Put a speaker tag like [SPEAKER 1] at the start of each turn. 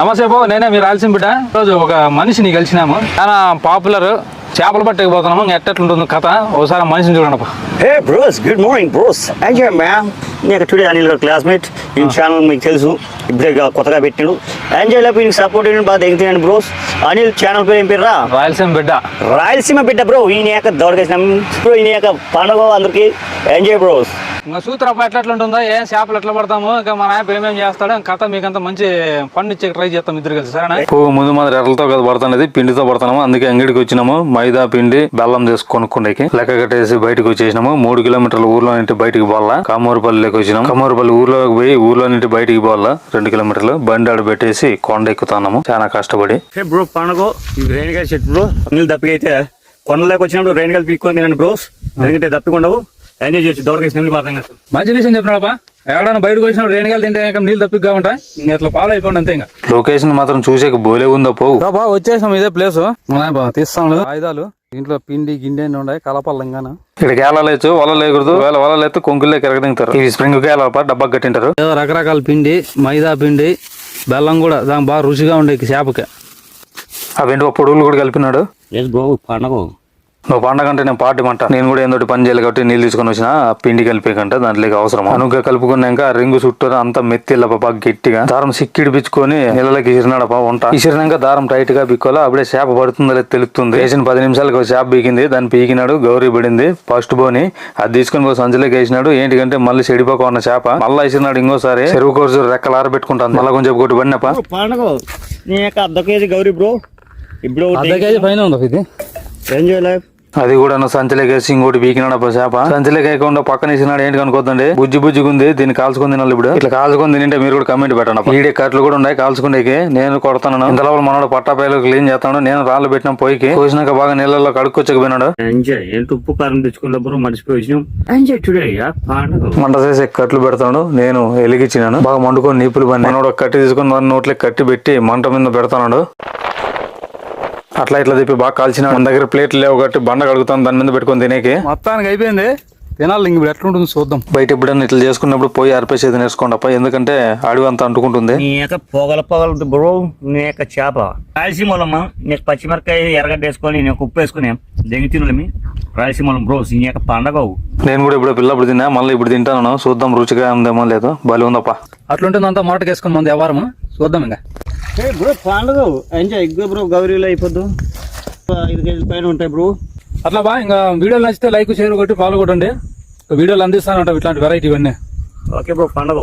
[SPEAKER 1] నమస్తే బాబు నేనే మీరు రాల్సిన బిడ్డ. రోజు ఒక మనిషిని కలిసినాము. చాలా పాపులర్ చేపలు పట్టకపోతున్నాము ఎట్టట్లుంటుంది కథ. ఒకసారి మనిషిని చూడండి.
[SPEAKER 2] Hey bros good morning bros enjoy ma'am నేను టుడే అనిల్ గారు క్లాస్మేట్ ఈ ఛానల్ మీకు తెలుసు ఇప్పుడే గా- కొత్తగా పెట్టినాడు ఎంజాయ్ లేపు ఈయనకి సపోర్ట్ చేయడం బాగా దిగుతున్నాను బ్రోస్ అనిల్ ఛానల్ పేరు ఏం పేరురా
[SPEAKER 1] రాయలసీమ బిడ్డ.
[SPEAKER 2] రాయలసీమ బిడ్డ బ్రో ఈయన యొక్క దొరకేసినాం బ్రో ఈయన యొక్క పండుగ అందరికి. ఎంజాయ్ బ్రోస్
[SPEAKER 1] ఇంకా సూత్రప్ప ఎట్లెట్లుంటుందో ఏం చేపలు ఎట్లా పడతాము ఇంకా మా నాయన ఏమేం చేస్తాడు కథ మీకంత మంచి పండు ఇచ్చే ట్రై చేస్తాం ఇద్దరు కలిసి సరేనా?
[SPEAKER 3] పువ్వు ముందు మాదిరి ఎర్రలతో కదా పడుతున్నది పిండితో పడుతున్నాము అందుకే అంగడికి వచ్చినాము మైదా పిండి బెల్లం చేసి కొనుక్కుండేకి. లెక్క కట్టేసి బయటకు వచ్చేసినాము. మూడు కిలోమీటర్ల ఊర్లో నుండి బయటికి పోవాలా. కామూరుపల్లిలోకి వచ్చినాము. కామూరుపల్లి ఊర్లోకి పోయి ఊర్లో నుండి బయటికి పోవాలా. రెండు కిలోమీటర్లు బండి ఆడ పెట్టేసి కొండ ఎక్కుతున్నాము. చాలా కష్టపడి.
[SPEAKER 2] బ్రో పండుగ ఇది రేణిగాయ చెట్టు బ్రో దప్పికైతే కొండలోకి వచ్చినప్పుడు రేణిగాయలు పీక్కొని తినండి బ్రోస్ ఎందుకంటే దప్పికొండవు. ఎంజాయ్ చేయొచ్చు. దొరకేసిన బాధ
[SPEAKER 1] మంచి విషయం చెప్పినాడప్ప ఎవడన్నా బయటకు వచ్చినప్పుడు రేణుగాలు తింటే నీళ్ళు తప్పిగా ఇంకా ఇట్లా ఫాలో అయిపోండి అంతే ఇంకా.
[SPEAKER 3] లొకేషన్ మాత్రం చూసేకి బోలే ఉందో పోవు.
[SPEAKER 1] బాబా వచ్చేసాం ఇదే ప్లేస్ తీస్తాం ఆయుధాలు. దీంట్లో పిండి గిండి అన్ని ఉన్నాయి. కలపల్లంగాను
[SPEAKER 3] ఇక్కడికి వెళ్ళలేదు వల లేకూడదు. ఒకవేళ వల లేకపోతే కొంకులే కిరగదింటారు ఇవి స్ప్రింగ్ కేలప డబ్బా కట్టింటారు.
[SPEAKER 1] ఏదో రకరకాల పిండి మైదా పిండి బెల్లం కూడా. దాని బాగా రుచిగా ఉండే చేపకి.
[SPEAKER 3] అవేంటి పొడుగులు కూడా కలిపినాడు.
[SPEAKER 2] లేదు బ్రో పండుగ
[SPEAKER 3] నువ్వు పండగ అంటే నేను పార్టీ నేను కూడా ఏందో పని చేయాలి కాబట్టి నీళ్ళు తీసుకొని వచ్చిన పిండి కలిపేకంటే దాంట్లోకి అవసరం అనుగ్గా కలుపుకున్నాక రింగు చుట్టూ అంతా మెత్తిల్ల బాగా గట్టిగా. దారం సిక్కిడి పిచ్చుకొని నీళ్ళకి ఇసిరినాడప వంట. ఇసిరినాక దారం టైట్గా పిక్కోలా అప్పుడే చేప పడుతుందో లేదో తెలుస్తుంది. వేసిన పది నిమిషాలకు ఒక చేప పీకింది దాన్ని పీకినాడు గౌరీ పడింది ఫస్ట్ బోని. అది తీసుకొని పోయి సంచులోకి వేసినాడు. ఏంటికంటే మళ్ళీ చెడిపోక ఉన్న చేప. మళ్ళీ ఇసిరినాడు ఇంకోసారి. చెరువు కోర్సు రెక్కలు ఆరబెట్టుకుంటాను మళ్ళీ కొంచెం కొట్టి పడినప్ప
[SPEAKER 2] అర్ధ కేజీ గౌరీ బ్రో. ఇప్పుడు
[SPEAKER 1] అర్ధ కేజీ పైన ఉంది ఇది?
[SPEAKER 2] ఎంజాయ్ లైఫ్
[SPEAKER 3] అది కూడా సంచలేక వేసి ఇంకోటి పీకినాడు అప్ప చేప? సంచలేక వేయకుండా పక్కన ఇచ్చినాడు ఏంటి కనుకోద్దండి బుజ్జి బుజ్జిగా ఉంది దీన్ని కాల్చుకొని తినాలి ఇప్పుడు. ఇట్లా కాల్చుకొని తింటే మీరు కూడా కమెంట్ పెట్టండి. ఈడే కట్లు కూడా ఉన్నాయి కాల్చుకునేకి. నేను కొడతాను ఇంతలో మనోడు పట్టాపాయలు క్లీన్ చేస్తాడు. నేను రాళ్ళు పెట్టిన పొయ్యికి కోసినాక బాగా నీళ్ళలో కడుక్కొచ్చకపోయినాడు.
[SPEAKER 2] ఎంత ఉప్పు కారం తెచ్చుకున్నప్పుడు
[SPEAKER 3] మంట చేసి కట్లు పెడతాడు. నేను ఎలిగించినాను బాగా మండుకొని నీపులు పని. మనోడు కట్టి తీసుకొని దాన్ని నోట్లే కట్టి పెట్టి మంట మీద పెడతాడు. అట్లా ఇట్లా చెప్పి బాగా కాల్చిన మన దగ్గర ప్లేట్లు లేవు కాబట్టి బండ కడుగుతాను దాని మీద పెట్టుకొని తినేకి.
[SPEAKER 1] మొత్తానికి అయిపోయింది. తినాలి ఇంక ఇప్పుడు ఎట్లుంటుంది చూద్దాం.
[SPEAKER 3] బయట ఎప్పుడైనా ఇట్లా చేసుకున్నప్పుడు పోయి ఆర్పేసేది నేర్చుకోండి అప్ప. ఎందుకంటే అడవి అంతా అంటుకుంటుంది.
[SPEAKER 2] నీ యొక్క పొగల పొగలు బ్రో నీ యొక్క చేప. రాయలసీమలమ్మ నీకు పచ్చిమిరకాయ ఎర్రగడ్డ వేసుకొని నేను ఉప్పు వేసుకుని దెంగి తినలేమి రాయలసీమలం బ్రోస్ నీ యొక్క పండగ
[SPEAKER 3] నేను కూడా ఇప్పుడు పిల్లప్పుడు తిన్నా మళ్ళీ ఇప్పుడు తింటాను చూద్దాం రుచిగా ఉందేమో లేదు. బలి ఉందప్ప.
[SPEAKER 1] అట్లుంటుంది అంతా మొదటకి వేసుకుని మంది వ్యవహారము చూద్దాం ఇంకా.
[SPEAKER 2] బ్రో పండగ ఎంజాయ్ ఎగ్గు బ్రో గౌరీలో అయిపోద్దు. ఐదు కేజీల పైన ఉంటాయి బ్రో.
[SPEAKER 1] అట్లా బా ఇంకా వీడియోలు నచ్చితే లైక్ షేర్ కొట్టి ఫాలో కొట్టండి. వీడియోలు అందిస్తానంట ఇట్లాంటి వెరైటీ ఇవన్నీ.
[SPEAKER 2] ఓకే బ్రో పండగ.